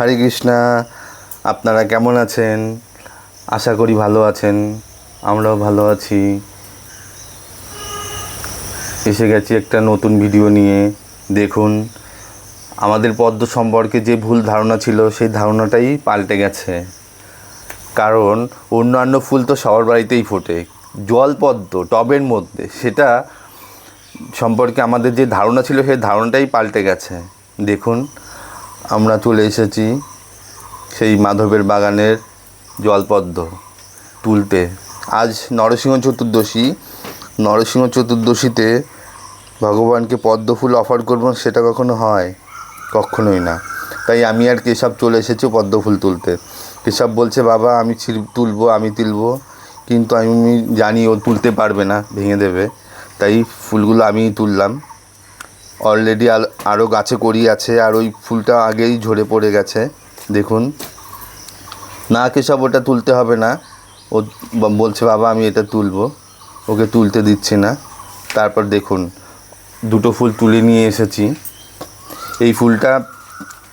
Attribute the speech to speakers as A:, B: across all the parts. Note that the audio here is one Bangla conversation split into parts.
A: হরে কৃষ্ণা, আপনারা কেমন আছেন? আশা করি ভালো আছেন, আমরাও ভালো আছি। এসে গেছি একটা নতুন ভিডিও নিয়ে, দেখুন। আমাদের পদ্ম সম্পর্কে যে ভুল ধারণা ছিল, সেই ধারণাটাই পাল্টে গেছে। কারণ, অন্যান্য ফুল তো সবার বাড়িতেই ফোটে। জল পদ্ম, টবের মধ্যে, সেটা সম্পর্কে আমাদের যে ধারণা ছিল, সেই ধারণাটাই পাল্টে গেছে। দেখুন আমরা চলে এসেছি সেই মাধবের বাগানের জলপদ্ম তুলতে। আজ নরসিংহ চতুর্দশী। নরসিংহ চতুর্দশীতে ভগবানকে পদ্ম ফুল অফার করব, সেটা কখনো হয়? কখনোই না। তাই আমি আর কেশব চলে এসেছি পদ্ম ফুল তুলতে। কেশব বলছে, বাবা, আমি তুলবো আমি তুলবো। কিন্তু আমি জানি ও তুলতে পারবে না, ভেঙে দেবে। তাই ফুলগুলো আমিই তুললাম। অলরেডি আরও গাছে করি আছে, আর ওই ফুলটা আগেই ঝরে পড়ে গেছে, দেখুন। না কেশব, ওটা তুলতে হবে না। ও বলছে, বাবা, আমি এটা তুলবো। ওকে তুলতে দিচ্ছি না। তারপর দেখুন, দুটো ফুল তুলে নিয়ে এসেছি। এই ফুলটা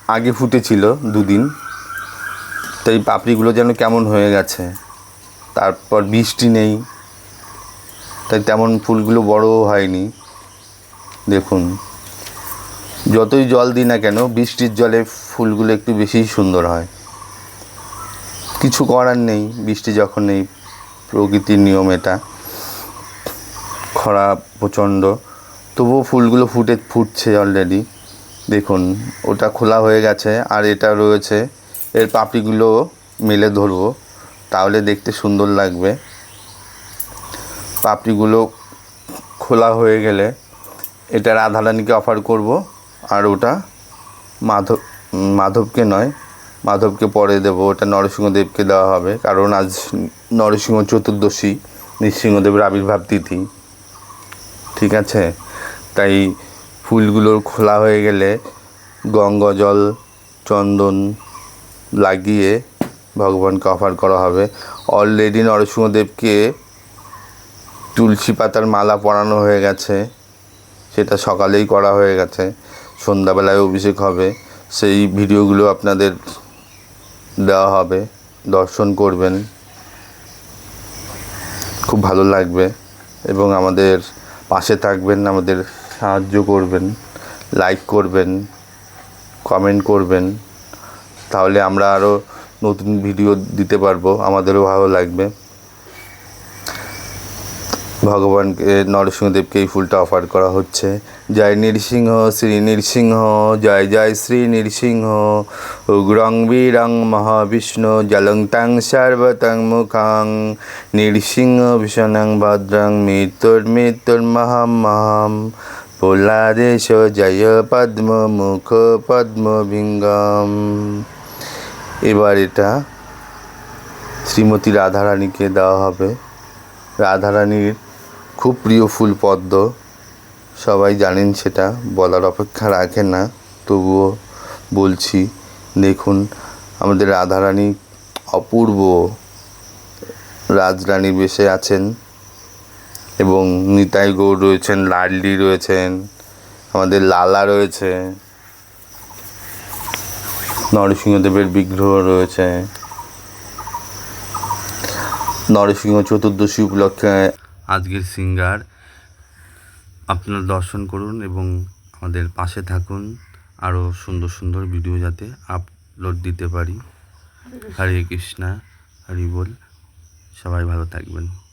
A: আগে ফুটেছিল দুদিন। তাই পাপড়িগুলো যেন কেমন হয়ে গেছে। তারপর বৃষ্টি নেই। তাই তেমন ফুলগুলো বড়ও হয়নি। দেখুন যতই জল দিই না কেন, বৃষ্টির জলে ফুলগুলো একটু বেশিই সুন্দর হয়। কিছু করার নেই, বৃষ্টি যখন নেই, প্রকৃতির নিয়ম এটা। খরা প্রচণ্ড, তবুও ফুলগুলো ফুটে, ফুটছে অলরেডি দেখুন, ওটা খোলা হয়ে গেছে, আর এটা রয়েছে, এর পাপড়িগুলো মেলে ধরবো, তাহলে দেখতে সুন্দর লাগবে। পাপড়িগুলো খোলা হয়ে গেলে, এটা রাধারানীকে অফার করব। আর ওটা মাধব, মাধবকে নয়, মাধবকে পরে দেবো। ওটা নরসিংহদেবকে দেওয়া হবে। কারণ আজ নরসিংহ চতুর্দশী, নৃসিংহদেবের আবির্ভাব তিথি। ঠিক আছে? তাই ফুলগুলোর খোলা হয়ে গেলে গঙ্গা জল, চন্দন লাগিয়ে ভগবানকে অফার করা হবে। অলরেডি নরসিংহদেবকে তুলসী পাতার মালা পরানো হয়ে গেছে। সেটা সকালেই করা হয়ে গেছে। সন্ধ্যাবেলায় অভিষেক হবে, সেই ভিডিওগুলো আপনাদের দেওয়া হবে। দর্শন করবেন। খুব ভালো লাগবে এবং আমাদের পাশে থাকবেন, আমাদের সাহায্য করবেন লাইক করবেন কমেন্ট করবেন। তাহলে আমরা আরও নতুন ভিডিও দিতে পারব। আমাদেরও ভালো লাগবে। ভগবানকে, নরসিংহদেবকে এই ফুলটা অফার করা হচ্ছে। জয় নৃসিংহ, শ্রী নৃসিংহ, জয় জয় শ্রী নৃসিংহ। উগ্রং বীরং মহাবিষ্ণু, জলং তাং সর্বতং মুখাং। নৃসিংহ ভীষণং ভদ্রং মৃত্যুর মৃত্যুর মহাম মহাম। পোলাদেশ জয় পদ্ম মুখ পদ্ম ভিঙ্গম এবার এটা শ্রীমতী রাধারানীকে দেওয়া হবে। রাধারানীর খুব প্রিয় ফুল পদ্ম। সবাই জানেন সেটা, বলার অপেক্ষা রাখে না, তবুও বলছি, দেখুন, আমাদের রাধারানী অপূর্ব রাজরানীর বেশে আছেন এবং নিতাই গৌর রয়েছেন লাডলি রয়েছেন, আমাদের লালা রয়েছে, নরসিংহদেবের বিগ্রহ রয়েছে। নরসিংহ চতুর্দশী উপলক্ষে আজকের সিঙ্গার। আপনারা দর্শন করুন এবং আমাদের পাশে থাকুন। আরও সুন্দর সুন্দর ভিডিও যাতে আপলোড দিতে পারি। হরে কৃষ্ণা, হরি বল। সবাই ভালো থাকবেন।